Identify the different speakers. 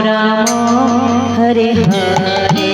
Speaker 1: Ram Ram Hare